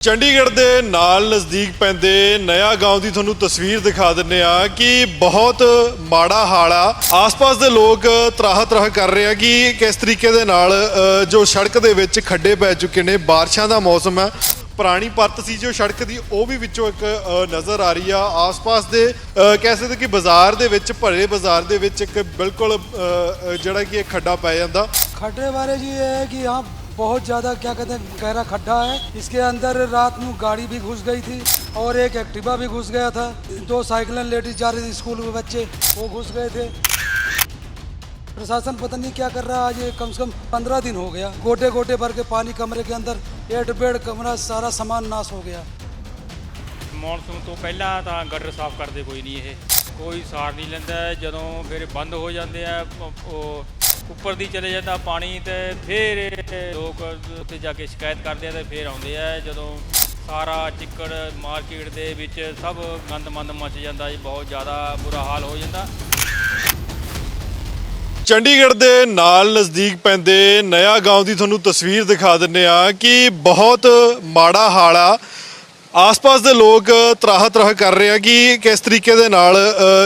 ਚੰਡੀਗੜ੍ਹ ਦੇ ਨਾਲ ਨਜ਼ਦੀਕ ਪੈਂਦੇ ਨਇਆ ਗਾਉਂ ਦੀ ਤੁਹਾਨੂੰ ਤਸਵੀਰ ਦਿਖਾ ਦਿੰਨੇ ਆ ਕਿ ਬਹੁਤ ਮਾੜਾ ਹਾਲ ਆ ਆਸ-ਪਾਸ ਦੇ ਲੋਕ ਤਰਾਹ ਤਰਾਹ ਕਰ ਰਹੇ ਆ ਕਿ ਕਿਸ ਤਰੀਕੇ ਦੇ ਨਾਲ ਅ, ਜੋ ਸੜਕ ਦੇ ਵਿੱਚ ਖੱਡੇ ਪੈ ਚੁੱਕੇ ਨੇ ਬਾਰਿਸ਼ਾਂ ਦਾ ਮੌਸਮ ਹੈ ਪੁਰਾਣੀ ਪਰਤ ਸੀ ਜੋ ਸੜਕ ਦੀ ਉਹ ਵੀ ਵਿੱਚੋਂ ਇੱਕ ਅ, ਨਜ਼ਰ ਆ ਰਹੀ ਆ ਆਸ-ਪਾਸ ਦੇ ਅ, ਕਹਿ ਸਕਦੇ ਕਿ ਬਾਜ਼ਾਰ ਦੇ ਵਿੱਚ ਭਰੇ ਬਾਜ਼ਾਰ ਦੇ ਵਿੱਚ ਇੱਕ ਬਿਲਕੁਲ ਅ, ਅ, ਜਿਹੜਾ ਕਿ ਇਹ ਖੱਡਾ ਪੈ ਜਾਂਦਾ खड्डे वाले जी ये है कि यहाँ बहुत ज़्यादा क्या कहते हैं गहरा खड्डा है इसके अंदर रात में गाड़ी भी घुस गई थी और एक एक्टिवा भी घुस गया था दो साइकिलें लेडीज जा रही थी स्कूल में बच्चे वो घुस गए थे प्रशासन पता नहीं क्या कर रहा है आज ये कम से कम पंद्रह दिन हो गया गोटे गोटे भर के पानी कमरे के अंदर एट बेड कमरा सारा सामान नाश हो गया ਮੌਨਸੂਨ ਤੋਂ ਪਹਿਲਾਂ ਤਾਂ ਗਟਰ ਸਾਫ਼ ਕਰਦੇ ਕੋਈ ਨਹੀਂ ਇਹ ਕੋਈ ਸਾਰ ਨਹੀਂ ਲੈਂਦਾ ਜਦੋਂ ਫਿਰ ਬੰਦ ਹੋ ਜਾਂਦੇ ਆ ਉਹ- ਉਹ ਉੱਪਰ ਦੀ ਚਲੇ ਜਾਂਦਾ ਪਾਣੀ ਤੇ ਫਿਰ ਲੋਕ ਉੱਥੇ ਜਾ ਕੇ ਸ਼ਿਕਾਇਤ ਕਰਦੇ ਆ ਤੇ ਫਿਰ ਆਉਂਦੇ ਆ। ਜਦੋਂ ਸਾਰਾ ਚਿੱਕੜ ਮਾਰਕੀਟ ਦੇ ਵਿੱਚ ਸਭ ਗੰਦ ਮੰਦ ਮਚ ਜਾਂਦਾ ਜੀ, ਬਹੁਤ ਜ਼ਿਆਦਾ ਬੁਰਾ ਹਾਲ ਹੋ ਜਾਂਦਾ। ਚੰਡੀਗੜ੍ਹ ਦੇ ਨਾਲ ਨਜ਼ਦੀਕ ਪੈਂਦੇ ਨਇਆ ਗਾਉਂ ਦੀ ਤੁਹਾਨੂੰ ਤਸਵੀਰ ਦਿਖਾ ਦਿੰਨੇ ਆ ਕਿ ਬਹੁਤ ਮਾੜਾ ਹਾਲ ਆ। ਆਸ-ਪਾਸ ਦੇ ਲੋਕ ਤਰਾਹ ਤਰਾਹ ਕਰ ਰਹੇ ਆ ਕਿ ਕਿਸ ਤਰੀਕੇ ਦੇ ਨਾਲ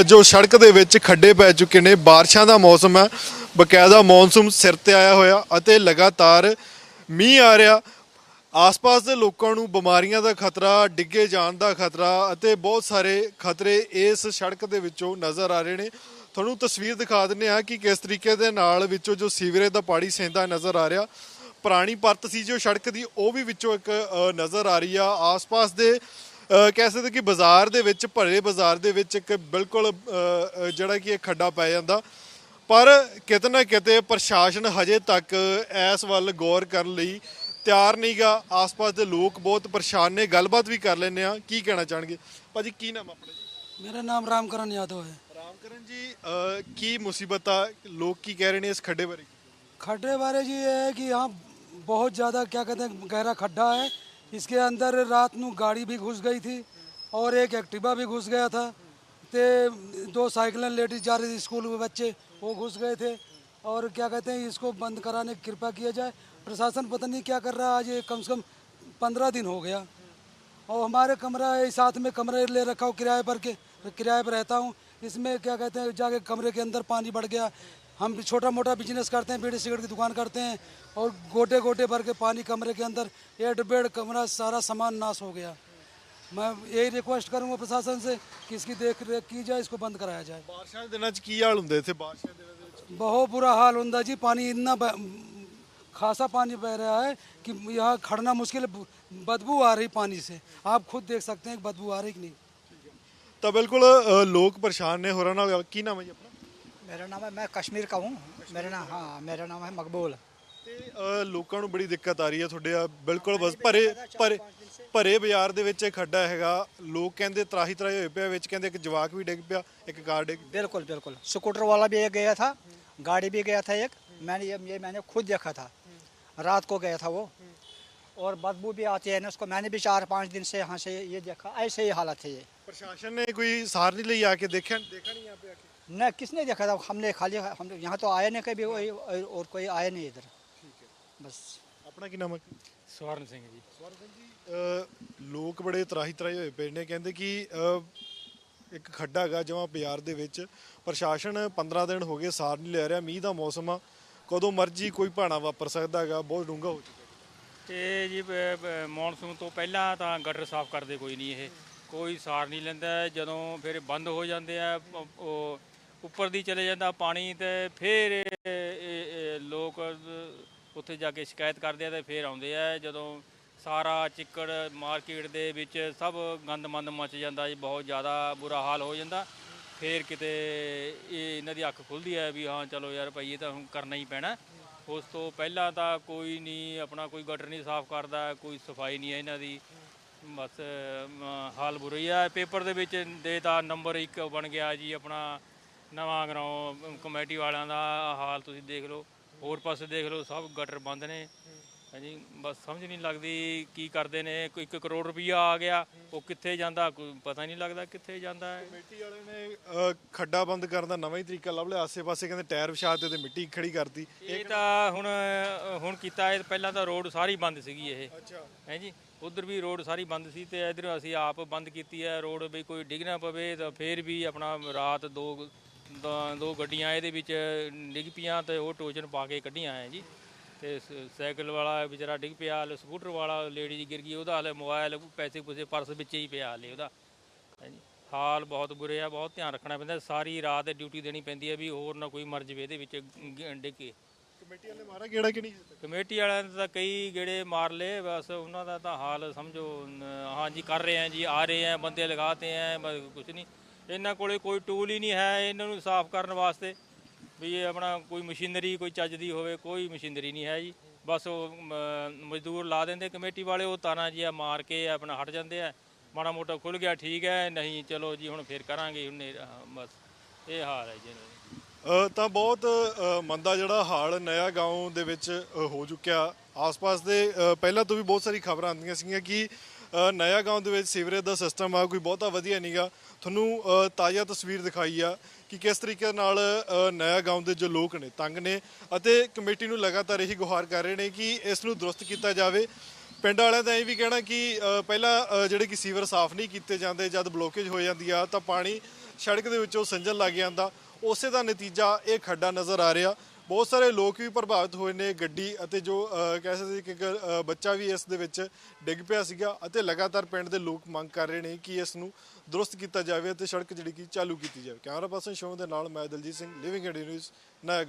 ਜੋ ਸੜਕ ਦੇ ਵਿੱਚ ਖੱਡੇ ਪੈ ਚੁੱਕੇ ਨੇ, ਬਾਰਿਸ਼ਾਂ ਦਾ ਮੌਸਮ ਹੈ ਬਕਾਇਦਾ ਮੌਨਸੂਨ ਸਿਰ ਤੇ ਆਇਆ ਹੋਇਆ ਅਤੇ ਲਗਾਤਾਰ ਮੀਂਹ ਆ ਰਿਹਾ। ਆਸ-ਪਾਸ ਦੇ ਲੋਕਾਂ ਨੂੰ ਬਿਮਾਰੀਆਂ ਦਾ ਖਤਰਾ, ਡਿੱਗੇ ਜਾਣ ਦਾ ਖਤਰਾ ਅਤੇ ਬਹੁਤ ਸਾਰੇ ਖਤਰੇ ਇਸ ਸੜਕ ਦੇ ਵਿੱਚੋਂ ਨਜ਼ਰ ਆ ਰਹੇ ਨੇ। ਤੁਹਾਨੂੰ ਤਸਵੀਰ ਦਿਖਾ ਦਿੰਨੇ ਆ ਕਿ ਕਿਸ ਤਰੀਕੇ ਦੇ ਨਾਲ ਵਿੱਚੋਂ ਜੋ ਸੀਵਰੇਜ ਦਾ ਪਾਣੀ ਸਹਿੰਦਾ ਨਜ਼ਰ ਆ ਰਿਹਾ। ਪੁਰਾਣੀ ਪਰਤ ਸੀ ਜੋ ਸੜਕ ਦੀ, ਉਹ ਵੀ ਵਿੱਚੋਂ ਇੱਕ ਨਜ਼ਰ ਆ ਰਹੀ ਆ। ਆਸ-ਪਾਸ ਦੇ ਕਹਿ ਸਕਦੇ ਕਿ ਬਾਜ਼ਾਰ ਦੇ ਵਿੱਚ, ਭਰੇ ਬਾਜ਼ਾਰ ਦੇ ਵਿੱਚ ਇੱਕ ਬਿਲਕੁਲ ਜਿਹੜਾ ਕਿ ਇਹ ਖੱਡਾ ਪੈ ਜਾਂਦਾ। ਪਰ ਕਿਤੇ ਨਾ ਕਿਤੇ ਪ੍ਰਸ਼ਾਸਨ ਹਜੇ ਤੱਕ ਇਸ ਵੱਲ ਗੌਰ ਕਰਨ ਲਈ ਤਿਆਰ ਨਹੀਂਗਾ ਆਸ-ਪਾਸ ਦੇ ਲੋਕ ਬਹੁਤ ਪਰੇਸ਼ਾਨ ਨੇ ਗੱਲਬਾਤ ਵੀ ਕਰ ਲੈਂਦੇ ਆ ਕੀ ਕਹਿਣਾ ਚਾਹਣਗੇ ਭਾਜੀ ਕੀ ਨਾਮ ਆਪਣਾ ਜੀ मेरा नाम रामकरण यादव है ਰਾਮਕਰਨ ਜੀ ਅ, ਕੀ ਮੁਸੀਬਤ ਆ ਲੋਕ ਕੀ ਕਹਿ ਰਹੇ ਨੇ ਇਸ ਖੱਡੇ ਬਾਰੇ खड्डे वाले जी ये है कि यहाँ बहुत ज़्यादा क्या कहते हैं गहरा खड्डा है इसके अंदर रात में गाड़ी भी घुस गई थी और एक एक्टिवा भी घुस गया था ते दो साइकिलें लेडीज जा रही थी स्कूल में बच्चे वो घुस गए थे। और क्या कहते हैं, इसको बंद कराने की कृपा किया जाए। प्रशासन पता नहीं क्या कर रहा है, आज ये कम से कम पंद्रह दिन हो गया। और हमारे कमरा है, साथ में कमरे ले रखा हूँ, किराए पर के, किराए पर रहता हूँ। इसमें क्या कहते हैं, जाके कमरे के अंदर पानी बढ़ गया। हम छोटा मोटा बिज़नेस करते हैं, बीड़ी सिगरेट की दुकान करते हैं। और गोटे गोटे भर के पानी कमरे के अंदर एड बेड कमरा, सारा सामान नाश हो गया। मैं यही रिक्वेस्ट करूंगा प्रशासन से कि इसकी देख रेख की जाए इसको बंद कराया जाए ਬਾਰਿਸ਼ਾਂ ਦੇ ਦਿਨਾਂ 'ਚ ਕੀ ਹਾਲ ਹੁੰਦੇ ਇੱਥੇ ਬਾਰਿਸ਼ਾਂ ਦੇ ਦਿਨਾਂ ਦੇ ਵਿੱਚ बहुत बुरा हाल होता जी पानी इतना ब- खासा पानी बह रहा है कि यहाँ खड़ना मुश्किल है बदबू आ रही पानी से आप खुद देख सकते हैं कि बदबू आ रही कि नहीं ਤਾਂ ਬਿਲਕੁਲ ਅ, ਲੋਕ ਪਰੇਸ਼ਾਨ ਨੇ ਹੋਰਾਂ ਨਾਲ ਕੀ ਨਾਮ ਹੈ ਜੀ ਆਪਣਾ मेरा नाम है मैं कश्मीर का हूँ मेरा नाम हाँ मेरा नाम है मकबूल ਤੇ ਅ, ਲੋਕਾਂ ਨੂੰ ਬੜੀ ਦਿੱਕਤ ਆ ਰਹੀ ਹੈ ਤੁਹਾਡੇ ਆ ਬਿਲਕੁਲ ਬਸ ਭਰੇ ਭਰੇ ਭਰੇ ਬਾਜ਼ਾਰ ਦੇ ਵਿੱਚ ਇਹ ਖੱਡਾ ਹੈਗਾ ਲੋਕ ਕਹਿੰਦੇ ਤਰਾਹੀ ਤਰਾਹੀ ਹੋਏ ਪਿਆ ਵਿੱਚ ਕਹਿੰਦੇ ਇੱਕ ਜਵਾਕ ਵੀ ਡਿੱਗ ਪਿਆ ਇੱਕ ਕਾਰ ਡਿੱਗ बिल्कुल बिल्कुल स्कूटर वाला भी एक गया था गाड़ी भी गया था एक मैंने ये ये मैंने खुद देखा था रात को गया था वो और बदबू भी आती है ना उसको मैंने भी चार पाँच दिन से यहाँ से ये देखा ऐसे ही हालत है ये ਪ੍ਰਸ਼ਾਸਨ ਨੇ ਕੋਈ ਸਾਰ ਨਹੀਂ ਲਈ ਆ ਕੇ ਦੇਖਿਆ ਦੇਖਾ ਨਹੀਂ ਆ ਪਿਆ ਕੇ न किसने देखा था हमने खाली हम यहाँ तो आए नहीं कभी कोई और और कोई आए नहीं इधर बस ਆਪਣਾ ਕੀ ਨਾਮ ਹੈ? ਸਵਰਨ ਸਿੰਘ ਜੀ। ਸਵਰਨ ਸਿੰਘ ਜੀ ਲੋਕ ਬੜੇ ਤਰਾਹੀ ਤਰਾਹੀ ਹੋਏ ਪਏ ਨੇ ਕਹਿੰਦੇ ਕਿ ਇੱਕ ਖੱਡਾ ਹੈਗਾ ਜਮਾਂ ਬਾਜ਼ਾਰ ਦੇ ਵਿੱਚ ਪ੍ਰਸ਼ਾਸਨ 15 ਦਿਨ ਹੋ ਗਏ ਸਾਰ ਨਹੀਂ ਲੈ ਰਿਹਾ ਮੀਂਹ ਦਾ ਮੌਸਮ ਆ ਕਦੋਂ ਮਰਜ਼ੀ ਕੋਈ ਭਾਣਾ ਵਾਪਰ ਸਕਦਾ ਹੈਗਾ ਬਹੁਤ ਡੂੰਘਾ ਹੋ ਚੁੱਕਾ। ਤੇ ਜੀ ਮੌਨਸੂਨ ਤੋਂ ਪਹਿਲਾਂ ਤਾਂ ਗਟਰ ਸਾਫ਼ ਕਰਦੇ ਕੋਈ ਨਹੀਂ ਇਹ। ਕੋਈ ਸਾਰ ਨਹੀਂ ਲੈਂਦਾ ਜਦੋਂ ਫਿਰ ਬੰਦ ਹੋ ਜਾਂਦੇ ਆ ਉਹ- ਉੱਪਰ ਦੀ ਚਲੇ ਜਾਂਦਾ ਪਾਣੀ ਤੇ ਫਿਰ ਲੋਕ ਉੱਥੇ ਜਾ ਕੇ ਸ਼ਿਕਾਇਤ ਕਰਦੇ ਆ ਤੇ ਫਿਰ ਆਉਂਦੇ ਆ। ਜਦੋਂ ਸਾਰਾ ਚਿੱਕੜ ਮਾਰਕੀਟ ਦੇ ਵਿੱਚ ਸਭ ਗੰਦ ਮੰਦ ਮਚ ਜਾਂਦਾ ਜੀ, ਬਹੁਤ ਜ਼ਿਆਦਾ ਬੁਰਾ ਹਾਲ ਹੋ ਜਾਂਦਾ। ਫਿਰ ਕਿਤੇ ਇਹ ਇਹਨਾਂ ਦੀ ਅੱਖ ਖੁੱਲਦੀ ਹੈ ਵੀ ਹਾਂ, ਚਲੋ ਯਾਰ ਭਾਈ ਇਹ ਤਾਂ ਹੁਣ ਕਰਨਾ ਹੀ ਪੈਣਾ। ਉਸ ਤੋਂ ਪਹਿਲਾਂ ਤਾਂ ਕੋਈ ਨਹੀਂ, ਆਪਣਾ ਕੋਈ ਗਟਰ ਨਹੀਂ ਸਾਫ਼ ਕਰਦਾ, ਕੋਈ ਸਫ਼ਾਈ ਨਹੀਂ ਹੈ ਇਹਨਾਂ ਦੀ। ਬਸ ਹਾਲ ਬੁਰਾ ਹੀ ਆ। ਪੇਪਰ ਦੇ ਵਿੱਚ ਦੇ ਤਾਂ ਨੰਬਰ 1 ਬਣ ਗਿਆ ਜੀ ਆਪਣਾ, ਨਵਾਂ ਗਰਾਉਂ ਕਮੇਟੀ ਵਾਲਿਆਂ ਦਾ ਹਾਲ ਤੁਸੀਂ ਦੇਖ ਲਓ। ਹੋਰ ਪਾਸੇ ਦੇਖ ਲਓ ਸਭ ਗਟਰ ਬੰਦ ਨੇ। ਹਾਂਜੀ ਬਸ ਸਮਝ ਨਹੀਂ ਲੱਗਦੀ ਕੀ ਕਰਦੇ ਨੇ। ਕੋਈ 1 ਕਰੋੜ ਰੁਪਈਆ ਆ ਗਿਆ ਉਹ ਕਿੱਥੇ ਜਾਂਦਾ? ਕੋਈ ਪਤਾ ਨਹੀਂ ਲੱਗਦਾ ਕਿੱਥੇ ਜਾਂਦਾ ਹੈ। ਕਮੇਟੀ ਵਾਲੇ ਨੇ ਅ, ਖੱਡਾ ਬੰਦ ਕਰਨ ਦਾ ਨਵਾਂ ਹੀ ਤਰੀਕਾ ਲੱਭ ਲਿਆ। ਆਸੇ-ਪਾਸੇ ਕਹਿੰਦੇ ਟਾਇਰ ਵਿਛਾ ਤੇ ਤੇ ਮਿੱਟੀ ਖੜੀ ਕਰਤੀ। ਇਹ ਤਾਂ ਹੁਣ ਹੁਣ ਕੀਤਾ ਇਹ ਪਹਿਲਾਂ ਤਾਂ ਰੋਡ ਸਾਰੀ ਬੰਦ ਸੀਗੀ ਇਹ। ਅੱਛਾ। ਹੈ ਜੀ ਉਧਰ ਵੀ ਰੋਡ ਸਾਰੀ ਬੰਦ ਸੀ ਤੇ ਇਧਰ ਅਸੀਂ ਆਪ ਬੰਦ ਕੀਤੀ ਹੈ। ਰੋਡ ਵੀ ਕੋਈ ਡਿੱਗ ਨਾ ਪਵੇ ਤਾਂ ਫੇਰ ਵੀ ਆਪਣਾ ਰਾਤ ਦੋ ਦੋ- ਦੋ ਗੱਡੀਆਂ ਇਹਦੇ ਵਿੱਚ ਡਿੱਗ ਪਈਆਂ ਤੇ ਉਹ ਟੋਚਨ ਪਾ ਕੇ ਕੱਢੀਆਂ ਹੈ ਜੀ। ਤੇ ਸ- ਸਾਈਕਲ ਵਾਲਾ ਵਿਚਾਰਾ ਡਿੱਗ ਪਿਆ ਹਲੇ ਸਕੂਟਰ ਵਾਲਾ ਲੇਡੀ ਜੀ ਗਿਰ ਗਈ ਉਹਦਾ ਹਲੇ ਮੋਬਾਈਲ ਪੈਸੇ ਪੂਸੇ ਪਰਸ ਵਿੱਚ ਹੀ ਪਿਆ ਹਲੇ ਉਹਦਾ। ਹਾਂਜੀ ਹਾਲ ਬਹੁਤ ਬੁਰੇ ਆ ਬਹੁਤ ਧਿਆਨ ਰੱਖਣਾ ਪੈਂਦਾ ਸਾਰੀ ਰਾਤ ਡਿਊਟੀ ਦੇਣੀ ਪੈਂਦੀ ਹੈ ਵੀ ਹੋਰ ਨਾ ਕੋਈ ਮਰ ਜਵੇ ਇਹਦੇ ਵਿੱਚ ਗ- ਡਿੱਗ। ਕੇ ਕਮੇਟੀ ਵਾਲੇ ਮਾਰਾ ਕਿਹੜਾ ਕਿ ਨਹੀਂ ਕਮੇਟੀ ਵਾਲਿਆਂ ਨੇ ਤਾਂ ਕਈ ਗੇੜੇ ਮਾਰ ਲਏ ਬਸ ਉਹਨਾਂ ਦਾ ਤਾਂ ਹਾਲ ਸਮਝੋ ਨ- ਹਾਂਜੀ ਕਰ ਰਹੇ ਆ ਜੀ ਆ ਰਹੇ ਆ ਬੰਦੇ ਲਗਾਤੇ ਆ ਕੁਝ ਨਹੀਂ ਇਹਨਾਂ ਕੋਲੇ ਕੋਈ ਟੂਲ ਹੀ ਨਹੀਂ ਹੈ ਇਹਨਾਂ ਨੂੰ ਸਾਫ਼ ਕਰਨ ਵਾਸਤੇ ਵੀ ਇਹ ਆਪਣਾ ਕੋਈ ਮਸ਼ੀਨਰੀ, ਕੋਈ ਚੱਜ ਦੀ ਹੋਵੇ, ਕੋਈ ਮਸ਼ੀਨਰੀ ਨਹੀਂ ਹੈ ਜੀ। ਬਸ ਉਹ ਮਜ਼ਦੂਰ ਲਾ ਦਿੰਦੇ ਕਮੇਟੀ ਵਾਲੇ, ਉਹ ਤਾਰਾਂ ਜੀ ਆ ਮਾਰ ਕੇ ਆਪਣਾ ਹਟ ਜਾਂਦੇ ਆ। ਮਾੜਾ ਮੋਟਾ ਖੁੱਲ ਗਿਆ, ਠੀਕ ਹੈ, ਨਹੀਂ, ਚਲੋ ਜੀ, ਹੁਣ ਫੇਰ ਕਰਾਂਗੇ, ਹੁਣ ਬਸ, ਇਹ ਹਾਲ ਹੈ ਜੀ ਤਾਂ ਬਹੁਤ ਮੰਦਾ ਜਿਹੜਾ ਹਾਲ ਨਇਆ ਗਾਉਂ ਦੇ ਵਿੱਚ ਹੋ ਚੁੱਕਿਆ। ਆਸ-ਪਾਸ ਦੇ ਪਹਿਲਾਂ ਤੋਂ ਵੀ ਬਹੁਤ ਸਾਰੀ ਖਬਰਾਂ ਆਉਂਦੀਆਂ ਸੀਗੀਆਂ ਕਿ ਨਇਆ ਗਾਉਂ ਦੇ ਵਿੱਚ ਸੀਵਰੇਜ ਦਾ ਸਿਸਟਮ ਆ, ਕੋਈ ਬਹੁਤਾ ਵਧੀਆ ਨਹੀਂਗਾ ਤੁਹਾਨੂੰ ਤਾਜ਼ਾ ਤਸਵੀਰ ਦਿਖਾਈ ਆ ਕਿ ਕਿਸ ਤਰੀਕੇ ਨਾਲ ਨਇਆ ਗਾਉਂ ਦੇ ਜੋ ਲੋਕ ਨੇ, ਤੰਗ ਨੇ ਅਤੇ ਕਮੇਟੀ ਨੂੰ ਲਗਾਤਾਰ ਇਹੀ ਗੁਹਾਰ ਕਰ ਰਹੇ ਨੇ ਕਿ ਇਸ ਨੂੰ ਦਰੁਸਤ ਕੀਤਾ ਜਾਵੇ। ਪਿੰਡ ਵਾਲਿਆਂ ਦਾ ਇਹ ਵੀ ਕਹਿਣਾ ਕਿ ਪਹਿਲਾਂ ਜਿਹੜੇ ਕਿ ਸੀਵਰ ਸਾਫ਼ ਨਹੀਂ ਕੀਤੇ ਜਾਂਦੇ, ਜਦ ਬਲੋਕੇਜ ਹੋ ਜਾਂਦੀ ਆ ਤਾਂ ਪਾਣੀ ਸੜਕ ਦੇ ਵਿੱਚੋਂ ਸੰਜਲ ਲੱਗ ਜਾਂਦਾ। ਉਸੇ ਦਾ ਨਤੀਜਾ ਇਹ ਖੱਡਾ ਨਜ਼ਰ ਆ ਰਿਹਾ। ਬਹੁਤ ਸਾਰੇ ਲੋਕ ਵੀ ਪ੍ਰਭਾਵਿਤ ਹੋਏ ਨੇ ਗੱਡੀ ਅਤੇ ਜੋ ਕਹਿ ਸਕਦੇ ਕਿ ਇੱਕ ਬੱਚਾ ਵੀ ਇਸ ਦੇ ਵਿੱਚ ਡਿੱਗ ਪਿਆ ਸੀਗਾ ਅਤੇ ਲਗਾਤਾਰ ਪਿੰਡ ਦੇ ਲੋਕ ਮੰਗ ਕਰ ਰਹੇ ਨੇ ਕਿ ਇਸ ਨੂੰ ਦਰੁਸਤ ਕੀਤਾ ਜਾਵੇ ਅਤੇ ਸੜਕ ਜਿਹੜੀ ਕਿ ਚਾਲੂ ਕੀਤੀ ਜਾਵੇ। ਕੈਮਰਾ ਪਰਸਨ ਸ਼ੋਅ ਦੇ ਨਾਲ ਮੈਂ Daljit Singh living India News ਨਇਆ